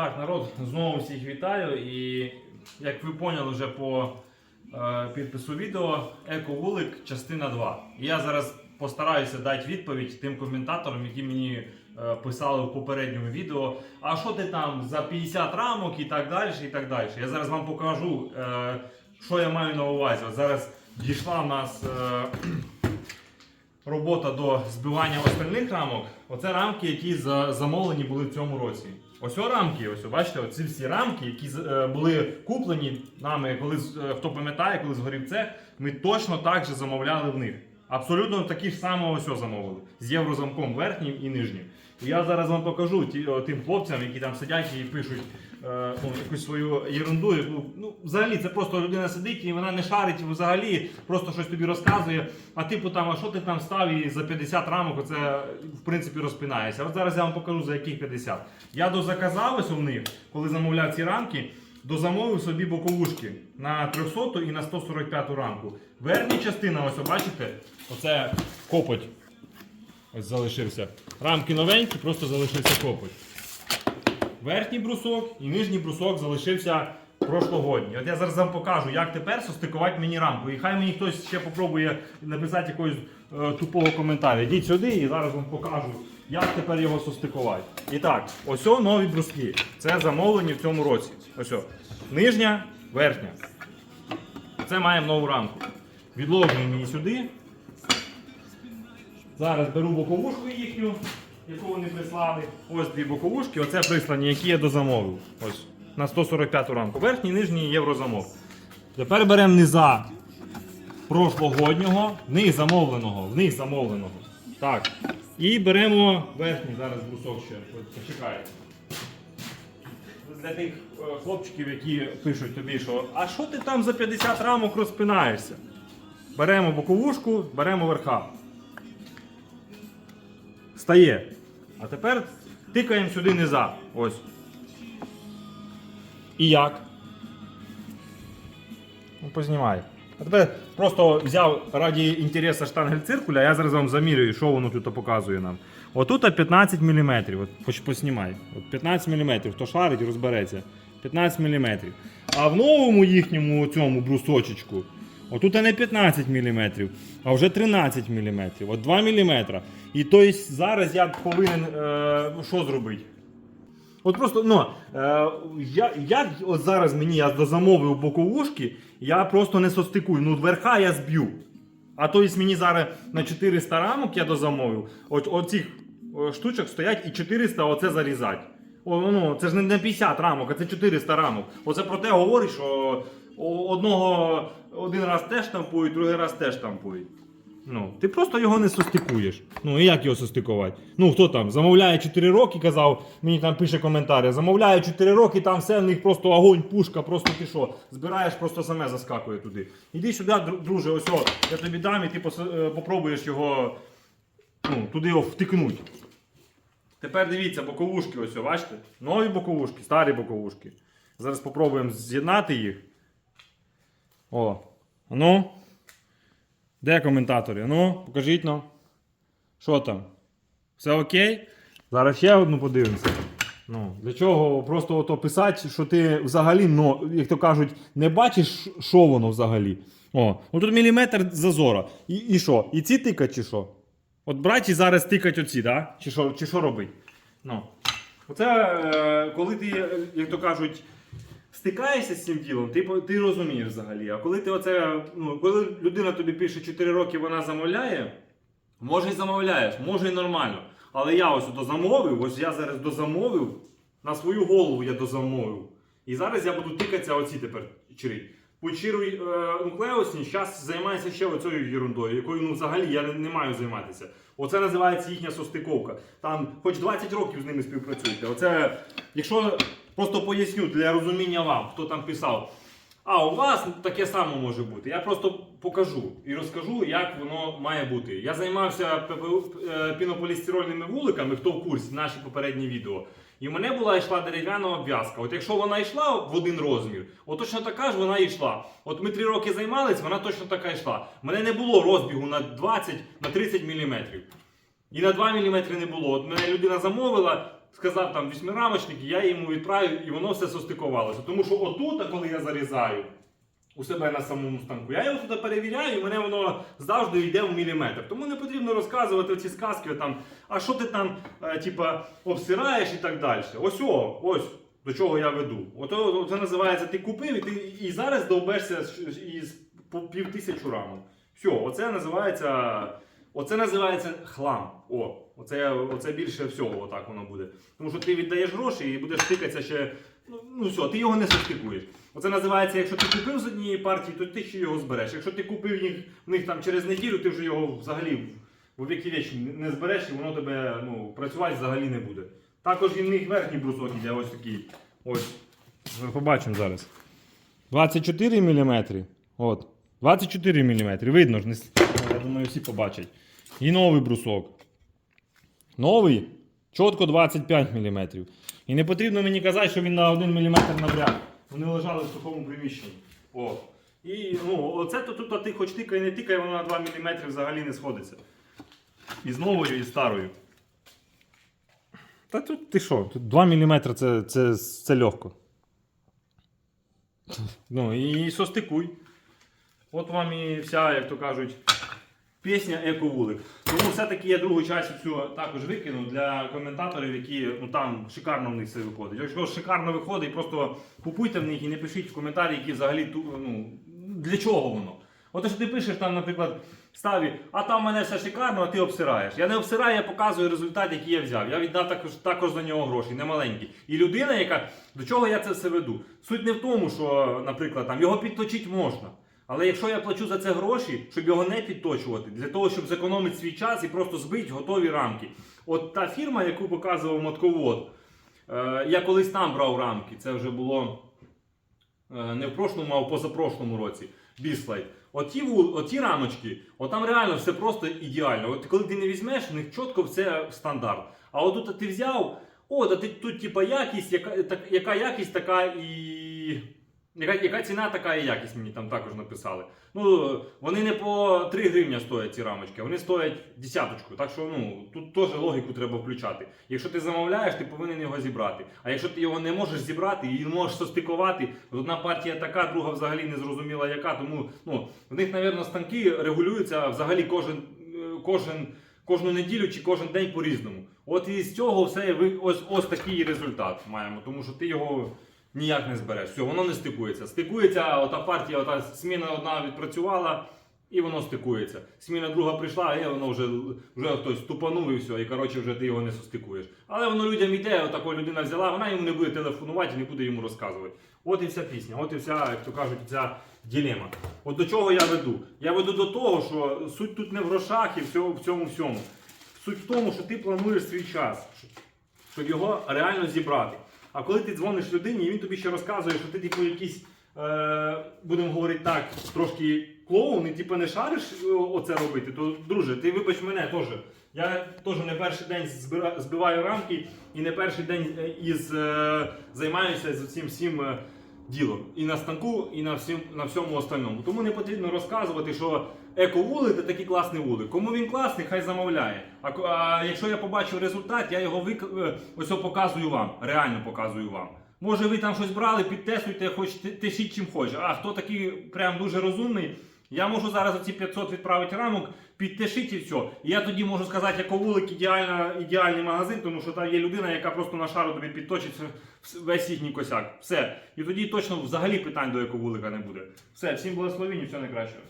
Так, народ, знову всіх вітаю. І як ви поняли вже по е, підпису відео, еко-вулик частина 2. І я зараз постараюся дати відповідь тим коментаторам, які мені е, писали в попередньому відео. А що ти там за 50 рамок і так далі. і так далі. Я зараз вам покажу, е, що я маю на увазі. От зараз дійшла в нас. Е, робота до збивання остальних рамок. Оце рамки, які за- замовлені були в цьому році. Ось о рамки, ось бачите, оці всі рамки, які е, були куплені нами, коли е, хто пам'ятає, коли згорів цех, ми точно так же замовляли в них. Абсолютно такі ж саме ось замовили. З єврозамком верхнім і нижнім. І я зараз вам покажу ті, о, тим хлопцям, які там сидять і пишуть ну, якусь свою ерунду. яку- Ну, взагалі, це просто людина сидить і вона не шарить взагалі, просто щось тобі розказує. А типу там, а що ти там став і за 50 рамок, оце в принципі розпинаєшся. От зараз я вам покажу за яких 50. Я дозаказав ось них, коли замовляв ці рамки. Дозамовив собі боковушки на 300 і на 145 рамку. Верхня частина, ось бачите, оце копоть. Ось залишився. Рамки новенькі, просто залишився копоть. Верхній брусок і нижній брусок залишився прошлогодній. От я зараз вам покажу, як тепер состикувати мені рамку. І хай мені хтось ще попробує написати якогось е, тупого коментаря. Йдіть сюди і зараз вам покажу, як тепер його состикувати. І так, ось нові бруски. Це замовлені в цьому році. Ось. Нижня, верхня. Це маємо нову рамку. Відложуємо її сюди. Зараз беру боковушку їхню, яку вони прислали. Ось дві боковушки, оце прислані, які я дозамовив. Ось на 145 рамку. Верхній, нижній єврозамов. Тепер беремо низа прошлогоднього, в них замовленого, в них замовленого. Так. І беремо верхній зараз брусок ще. От, Для тих е, хлопчиків, які пишуть тобі, що а що ти там за 50 рамок розпинаєшся? Беремо боковушку, беремо верха. Стає. А тепер тикаємо сюди низа. Ось. І як? Ну, познімай. А тепер просто взяв раді інтересу штангель циркуля, я зараз вам замірюю, що воно тут показує нам. Отут 15 мм. От хоч поснімай. От 15 мм. Хто шарить, розбереться. 15 мм. А в новому їхньому цьому брусочечку, отут не 15 мм, а вже 13 мм. От 2 мм. І тобто зараз я повинен е, що зробити? От просто, ну, е, я, от зараз мені я дозамовив боковушки, я просто не состикую. Ну, верха я зб'ю. А то есть мені зараз на 400 рамок я дозамовив. От оцих е, штучок стоять і 400 оце зарізати. О, ну, це ж не на 50 рамок, а це 400 рамок. Оце про те говорить, що одного один раз теж штампують, другий раз теж штампують. Ну, ти просто його не состикуєш. Ну і як його состикувати? Ну хто там замовляє 4 роки, казав, мені там пише коментарі. Замовляє 4 роки, там все в них просто огонь, пушка, просто ти що, збираєш, просто саме заскакує туди. Іди сюди, друже, ось о, я тобі дам і ти е, попробуєш його ну, туди його втикнуть. Тепер дивіться, боковушки, ось, бачите? Нові боковушки, старі боковушки. Зараз спробуємо з'єднати їх. О, ну. Де коментатори? Ну, покажіть ну. Що там? Все окей? Зараз ще одну подивимося. Ну, для чого просто ото писати, що ти взагалі, ну, як то кажуть, не бачиш, що воно взагалі. О, ну тут міліметр зазора. І, і що? І ці тикать чи що? От брать і зараз тикать оці, да? Чи що, чи що робить? Ну. Оце, е, коли ти, е, як то кажуть, стикаєшся з цим ділом, ти, ти розумієш взагалі. А коли ти оце, ну, коли людина тобі пише 4 роки, вона замовляє, може і замовляєш, може і нормально. Але я ось дозамовив, ось я зараз дозамовив, на свою голову я дозамовив. І зараз я буду тикатися оці тепер чири. По чиру е, нуклеосні зараз займаюся ще оцею ерундою, якою ну, взагалі я не, не маю займатися. Оце називається їхня состиковка. Там хоч 20 років з ними співпрацюєте. Оце, якщо просто поясню для розуміння вам, хто там писав. А у вас таке саме може бути. Я просто покажу і розкажу, як воно має бути. Я займався е, пінополістирольними вуликами, хто в курсі, наші попередні відео. І в мене була йшла дерев'яна обв'язка. От якщо вона йшла в один розмір, от точно така ж вона йшла. От ми три роки займалися, вона точно така йшла. У мене не було розбігу на 20 на 30 мм. І на 2 мм не було. От мене людина замовила, сказав там вісьмирамочник, я йому відправив, і воно все состикувалося. Тому що отут, коли я зарізаю у себе на самому станку, я його туди перевіряю, і мене воно завжди йде в міліметр. Тому не потрібно розказувати ці сказки, там, а що ти там, е, типа, обсираєш і так далі. Ось о, ось. До чого я веду? Ото це називається ти купив і ти і зараз довбешся із пів тисячу рамок. Все, оце називається. Оце називається хлам. О, оце, оце більше всього отак воно буде. Тому що ти віддаєш гроші і будеш тикатися ще. Ну, ну все, ти його не состикуєш. Оце називається, якщо ти купив з однієї партії, то ти ще його збереш. Якщо ти купив їх в них там через неділю, ти вже його взагалі в віки вічні не збереш і воно тебе ну, працювати взагалі не буде. Також і в них верхній брусок іде ось такий. Ось. Побачимо зараз. 24 мм. От. 24 мм. Видно ж, я думаю, всі побачать. І новий брусок. Новий. Чітко 25 мм. І не потрібно мені казати, що він на 1 мм набряк. Вони лежали в сухому приміщенні. О. І ну, оце то тут ти хоч тикай, не тикай, воно на 2 мм взагалі не сходиться. І з новою, і старою. Та тут ти що? Тут 2 мм це, це, це легко. Ну і состикуй. От вам і вся, як то кажуть, пісня Еко-вулик. Тому все-таки я другу частину цю також викину для коментаторів, які ну там шикарно в них все виходить. Якщо шикарно виходить, просто купуйте в них і не пишіть в коментарі, які взагалі ну, для чого воно. От якщо ти пишеш там, наприклад, ставі, а там в мене все шикарно, а ти обсираєш. Я не обсираю, я показую результат, який я взяв. Я віддав також, також за нього гроші, не маленькі. І людина, яка до чого я це все веду? Суть не в тому, що, наприклад, там його підточити можна. Але якщо я плачу за це гроші, щоб його не підточувати, для того, щоб зекономити свій час і просто збити готові рамки. От та фірма, яку показував мотковод, е, я колись там брав рамки, це вже було е, не в прошлому, а в позапрошлому році. Біслайт. Оті, оті рамочки, от там реально все просто ідеально. От коли ти не візьмеш, в них чітко все стандарт. А от тут ти взяв, о, да ти тут типа якість, яка, так, яка якість, така і. Яка, яка ціна, така і якість мені там також написали. Ну, вони не по 3 гривня стоять ці рамочки, вони стоять десяточку. Так що ну, тут теж логіку треба включати. Якщо ти замовляєш, ти повинен його зібрати. А якщо ти його не можеш зібрати і можеш состикувати, одна партія така, друга взагалі не зрозуміла яка. Тому ну, в них, мабуть, станки регулюються взагалі кожен, е, кожен, кожну неділю чи кожен день по-різному. От і з цього все ви- ось, ось такий результат маємо, тому що ти його ніяк не збереш. Все, воно не стикується. Стикується, ота партія, ота зміна одна відпрацювала, і воно стикується. Зміна друга прийшла, і воно вже, вже хтось тупанув і все, і коротше вже ти його не состикуєш. Але воно людям іде, отака людина взяла, вона йому не буде телефонувати і не буде йому розказувати. От і вся пісня, от і вся, як то кажуть, ця ділема. От до чого я веду? Я веду до того, що суть тут не в грошах і в цьому всьому. Суть в тому, що ти плануєш свій час, щоб його реально зібрати. А коли ти дзвониш людині, і він тобі ще розказує, що ти типу якийсь, е, будемо говорити так, трошки клоун, і типу не шариш е, оце робити, то друже, ти вибач мене теж. Я теж не перший день збиваю рамки і не перший день е, із, е, займаюся з цим всім е, ділом. І на станку, і на, всім, на всьому остальному. Тому не потрібно розказувати, що еко-вулик це такий класний вулик. Кому він класний, хай замовляє. А, а якщо я побачив результат, я його вик... е, ось показую вам. Реально показую вам. Може ви там щось брали, підтестуйте, хоч тишіть чим хоче. А хто такий прям дуже розумний, я можу зараз оці 500 відправити рамок, підтешіть і все. Я тоді можу сказати, як вулик ідеальна, ідеальний магазин, тому що там є людина, яка просто на шару тобі підточить весь їхній косяк. Все. І тоді точно взагалі питань до яковулика не буде. Все, всім благословінь і все найкращого.